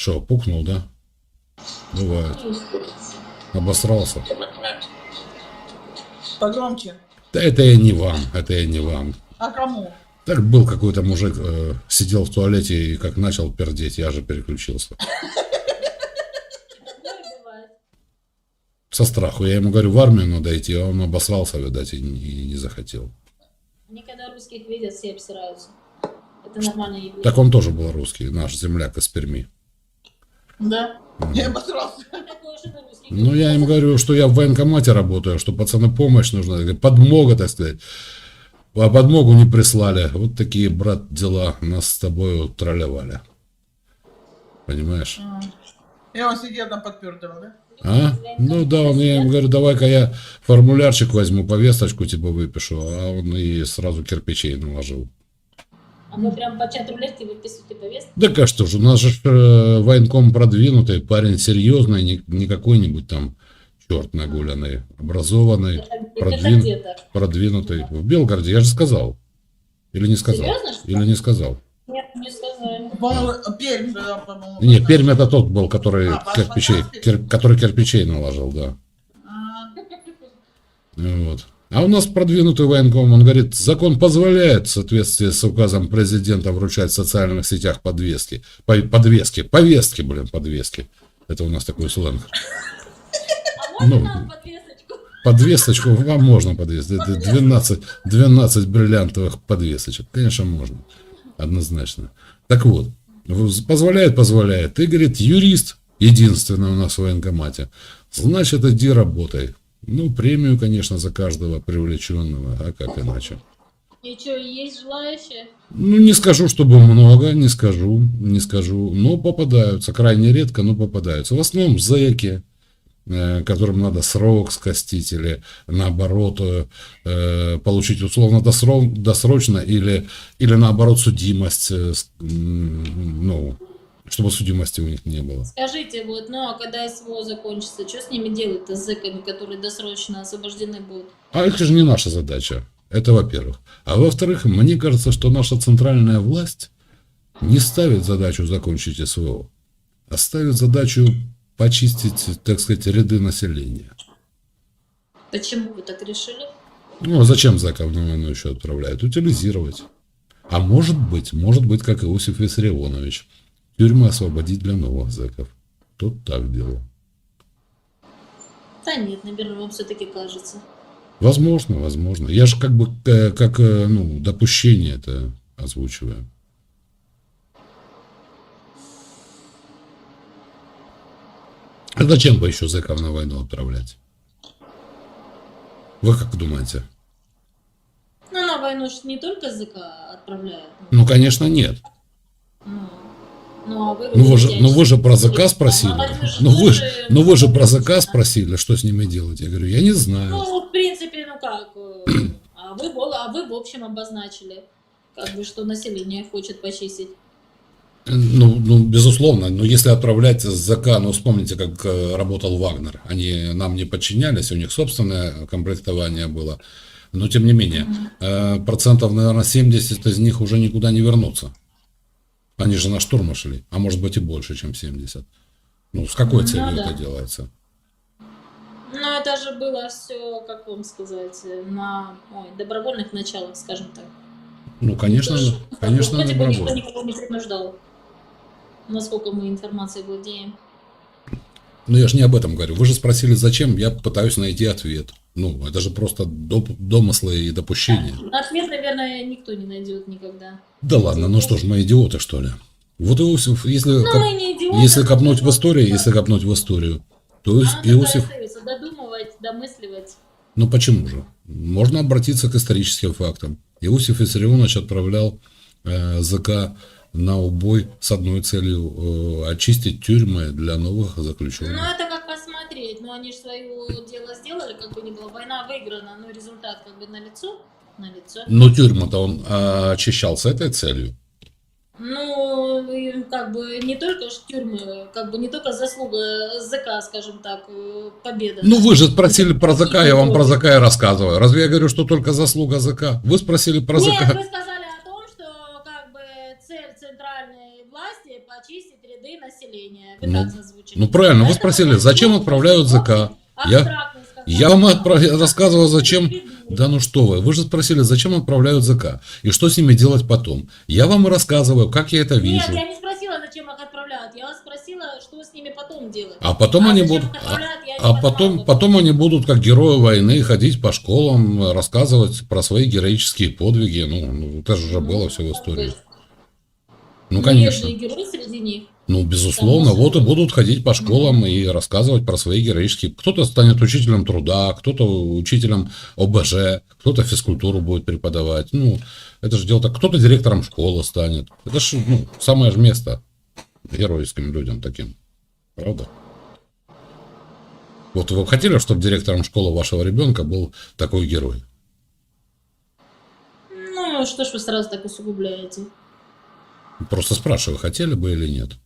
Что, пукнул, да? Бывает. Обосрался. Погромче. Да это я не вам, это я не вам. А кому? Так был какой-то мужик, э, сидел в туалете и как начал пердеть, я же переключился. Со страху. Я ему говорю, в армию надо идти, а он обосрался, видать, и, не- и не захотел. Они когда русских видят, все обсираются. Это нормальное явление. Так он тоже был русский, наш земляк из Перми. Да. Я обосрался. Ну, я им говорю, что я в военкомате работаю, что пацаны помощь нужна, подмога, так сказать. А подмогу не прислали. Вот такие, брат, дела нас с тобой тролливали. Понимаешь? И он сидел там подпертым, да? А? Ну да, он, я им говорю, давай-ка я формулярчик возьму, повесточку типа выпишу, а он и сразу кирпичей наложил. А вы прям по чат рулетки выписываете повестку? Да как что ж, у нас же э, военком продвинутый, парень серьезный, не, не какой-нибудь там черт нагуленный, образованный, Это, это продвин- где-то. продвинутый. В Белгороде, я же сказал. Или не сказал? Серьезно, что ли? Или не сказал? Нет, не сказали. По-моему, Пермь, да, по-моему. Не, Пермь это тот был, который А, кирпичей, кир- который кирпичей наложил, да. А, Вот. А у нас продвинутый военком, он говорит, закон позволяет в соответствии с указом президента вручать в социальных сетях подвески. По- подвески, повестки, блин, подвески. Это у нас такой сленг. А Ну, подвесочку? Подвесочку вам можно подвесить. Это 12, 12 бриллиантовых подвесочек. Конечно, можно. Однозначно. Так вот, позволяет, позволяет. Ты, говорит, юрист, единственный у нас в военкомате. Значит, иди работай. Ну, премию, конечно, за каждого привлеченного, а как иначе? И что, есть желающие? Ну, не скажу, чтобы много, не скажу, не скажу. Но попадаются, крайне редко, но попадаются. В основном зэки, э, которым надо срок скостить или наоборот э, э, получить условно досро- досрочно или, или наоборот судимость, ну, чтобы судимости у них не было. Скажите, вот, ну а когда СВО закончится, что с ними делать-то, с зэками, которые досрочно освобождены будут? А это же не наша задача. Это во-первых. А во-вторых, мне кажется, что наша центральная власть не ставит задачу закончить СВО, а ставит задачу почистить, так сказать, ряды населения. Почему вы так решили? Ну, а зачем зэков на войну еще отправляют? Утилизировать. А может быть, может быть, как Иосиф Виссарионович, тюрьмы освободить для новых зэков. Тут так делал. Да нет, наверное, вам все-таки кажется. Возможно, возможно. Я же как бы э, как э, ну, допущение это озвучиваю. А зачем бы еще зэков на войну отправлять? Вы как думаете? Ну, на войну не только ЗК отправляют. Ну, конечно, нет. Ну, ну, а вы Ну вы же, ну вы же про ЗК а спросили. молодежь Ну вы же, тоже- ну вы же про ЗК спросили, что с ними делать. Я говорю, я не знаю. Ну, в принципе, ну как, э, а вы, в- а вы в общем обозначили, как бы, что население хочет почистить. Ну, ну, безусловно, но если отправлять с ЗК, ну, вспомните, как э, работал Вагнер. Они нам не подчинялись, у них собственное комплектование было. Но, тем не менее, э, процентов, наверное, 70 из них уже никуда не вернутся. Они же на штурм шли, а может быть и больше, чем 70. Ну, с какой Ну, целью да. это делается? Но это же было все, как вам сказать, на ой, добровольных началах, скажем так. Ну, конечно, Тоже, конечно, бы никто добровольно. никого не принуждал. Насколько мы информацией владеем. Ну, я же не об этом говорю. Вы же спросили, зачем, я пытаюсь найти ответ. Ну, это же просто доп- домыслы и допущения. Ответ, наверное, никто не найдет никогда. Да ладно, ну что ж, мы идиоты, что ли? Вот Иосиф, если, Ну, коп- мы не идиоты. если но копнуть в историю, так. если копнуть в историю, то такое Иосиф, додумывать, домысливать. ну почему же? Можно обратиться к историческим фактам. Иосиф Виссарионович отправлял э, ЗК на убой с одной целью э, очистить тюрьмы для новых Ну, заключенных. это как посмотреть. Ну, они же свое дело сделали, как бы ни было. Война выиграна, но результат как бы на лицо. На лицо. Но тюрьму-то он э, очищал с этой целью. Ну, как бы не только тюрьмы, как бы не только заслуга ЗК, скажем так, э, победа. Ну вы же спросили про ЗК, я вам про ЗК и рассказываю. Разве я говорю, что только заслуга ЗК? Вы спросили про Нет, ЗК. вы сказали о том, что как бы цель центральной власти почистить ряды населения. Ну, ну, правильно, вы спросили, зачем ну, отправляют ЗК? Я-. Я вам отправ- рассказывал, зачем... Да ну что вы, вы же спросили, зачем отправляют ЗК и что с ними делать потом. Я вам рассказываю, как я это Нет, вижу. я не спросила, зачем их отправляют. Я спросила, что с ними потом делать. А потом они зачем будут... А, а потом, потом они будут, как герои войны, ходить по школам, рассказывать про свои героические подвиги. Ну, ну, это же уже было все в Ну, истории. Ну, ну, конечно. есть герои среди них. Ну, безусловно, вот и будут ходить по школам и рассказывать про свои героические. Кто-то станет учителем труда, кто-то учителем ОБЖ, кто-то физкультуру будет преподавать. Ну, это же дело так. Кто-то директором школы станет. Это же ну, самое же место героическим людям таким. Правда? Вот вы хотели, чтобы директором школы вашего ребенка был такой герой? Ну, что ж вы сразу так усугубляете? Просто спрашиваю, хотели бы или нет?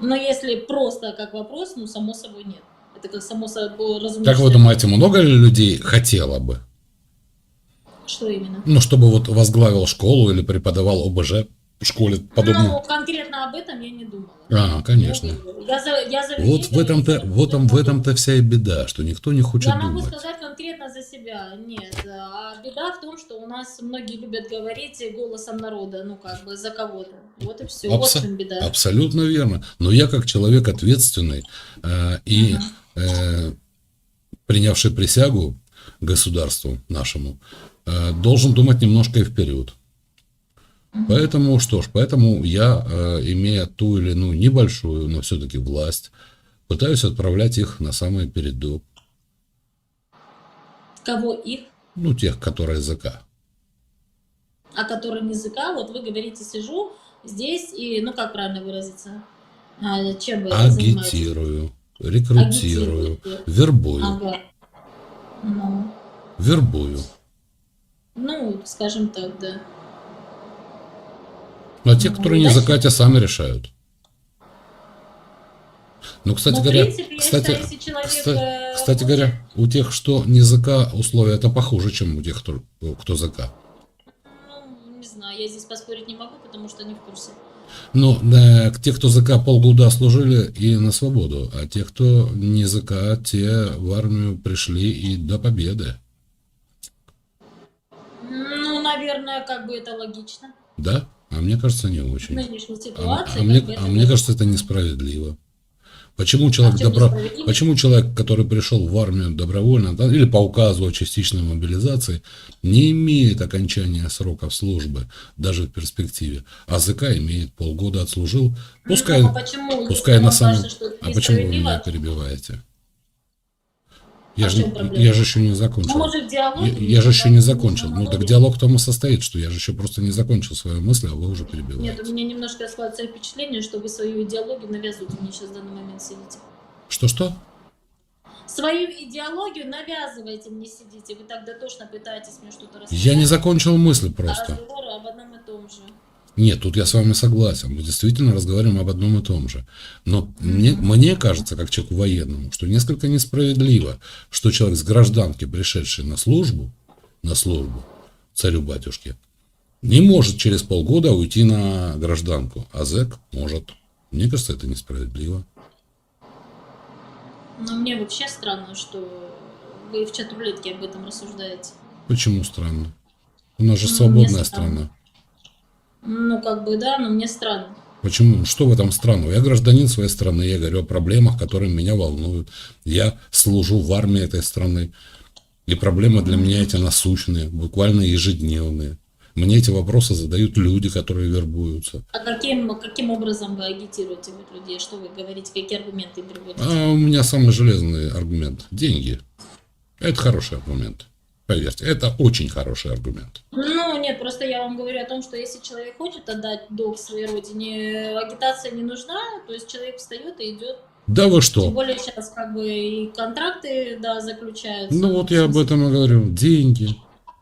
Но если просто как вопрос, ну, само собой, нет. Это как само собой разумеется. Как вы думаете, много ли людей хотело бы? Что именно? Ну, чтобы вот возглавил школу или преподавал ОБЖ в школе подобно. Ну, конкретно об этом я не думала. А, конечно. Я за, я за Вот в этом-то, вот там, в этом-то вся и беда, что никто не хочет Я могу думать. сказать конкретно за себя. Нет. А беда в том, что у нас многие любят говорить голосом народа, ну, как бы за кого-то. Вот и все. Вот Абсо- в чем беда. Абсолютно верно. Но я как человек ответственный э, и э, принявший присягу государству нашему, э, должен думать немножко и вперед. Поэтому что ж, поэтому я, э, имея ту или иную небольшую, но все-таки власть, пытаюсь отправлять их на самый передок. Кого их, Ну, тех, которые ЗК. а которым языка, вот вы говорите, сижу здесь и, ну, как правильно выразиться, А, чем вы? Агитирую, рекрутирую, Агитируете. вербую, Ага. Ну, вербую. ну, скажем так, да. А те, которые не дальше. ЗК, те сами решают. Ну, кстати Ну, говоря, принципе, кстати, считаю, если человек, кста- э, кстати говоря, у тех, что не ЗК, условия это похуже, чем у тех, кто, кто ЗК. Ну, не знаю, я здесь поспорить не могу, потому что не в курсе. Ну, э, те, кто ЗК полгода служили и на свободу, а те, кто не ЗК, те в армию пришли и до победы. Ну, наверное, как бы это логично. Да? А мне кажется, не очень. А, ситуации. а мне, как бы а мне кажется, это несправедливо. Почему человек, А добро... Почему человек, который пришел в армию добровольно да, или по указу о частичной мобилизации, не имеет окончания сроков службы, даже в перспективе, а ЗК имеет полгода отслужил, пускай, Ну, а почему? пускай на самом... кажется, А почему вы меня перебиваете? Я, А же, я же еще не Ну, закончил. может, в диалоге... Я, я же еще не закончил. Ну, так диалог в том и состоит, что я же еще просто не закончил свою мысль, а вы уже Нет, перебиваете. у меня немножко складывается впечатление, что вы свою идеологию навязываете мне сейчас в данный момент сидите. Что-что? Свою идеологию навязываете мне сидите. Вы так дотошно пытаетесь мне что-то рассказать. Я не закончил мысль А просто. разговоры об одном и том же. Нет, тут я с вами согласен. Мы действительно разговариваем об одном и том же. Но мне, мне кажется, как человеку военному, что несколько несправедливо, что человек с гражданки, пришедший на службу, на службу царю-батюшке, не может через полгода уйти на гражданку, а зэк может. Мне кажется, это несправедливо. Но мне вообще странно, что вы в чат рулетке об этом рассуждаете. Почему странно? У нас же Ну, свободная страна. Ну, как бы, да, но мне странно. Почему? Что в этом странного? Я гражданин своей страны, я говорю о проблемах, которые меня волнуют. Я служу в армии этой страны. И проблемы для меня эти насущные, буквально ежедневные. Мне эти вопросы задают люди, которые вербуются. А каким, каким образом вы агитируете вот людей? Что вы говорите? Какие аргументы приводите? А у меня самый железный аргумент – деньги. Это хороший аргумент. Поверьте, это очень хороший аргумент. Ну, нет, просто я вам говорю о том, что если человек хочет отдать долг своей родине, агитация не нужна, то есть человек встает и идет. Да вы Тем что? более сейчас как бы и контракты, да, заключаются. Ну вот я об этом и говорю. Деньги.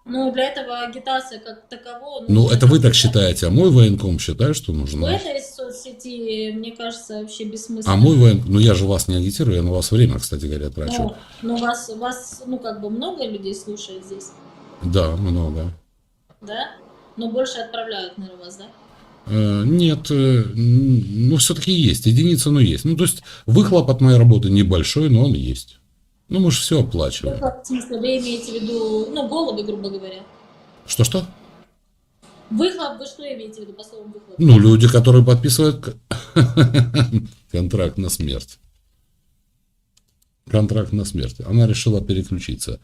Ну, для этого агитация как такового... Ну это вы так считаете, а мой военком считает, что В нужна. этой соцсети, мне кажется, вообще бессмысленно. А мой воен... Ну я же вас не агитирую, я на вас время, кстати говоря, трачу. Ну, ну, вас, вас, ну, как бы много людей слушает здесь, Да, много. да? Но больше отправляют, наверное, вас, да? Э, Нет, э, ну все-таки есть, единица, но есть. Ну то есть выхлоп от моей работы небольшой, но он есть. Ну мы же все оплачиваем. Выхлоп, в смысле, вы имеете в виду, ну, голуби, грубо говоря. Что-что? Выхлоп, вы что имеете в виду по словам выхлоп? Ну люди, которые подписывают контракт на смерть. Контракт на смерть. Она решила переключиться.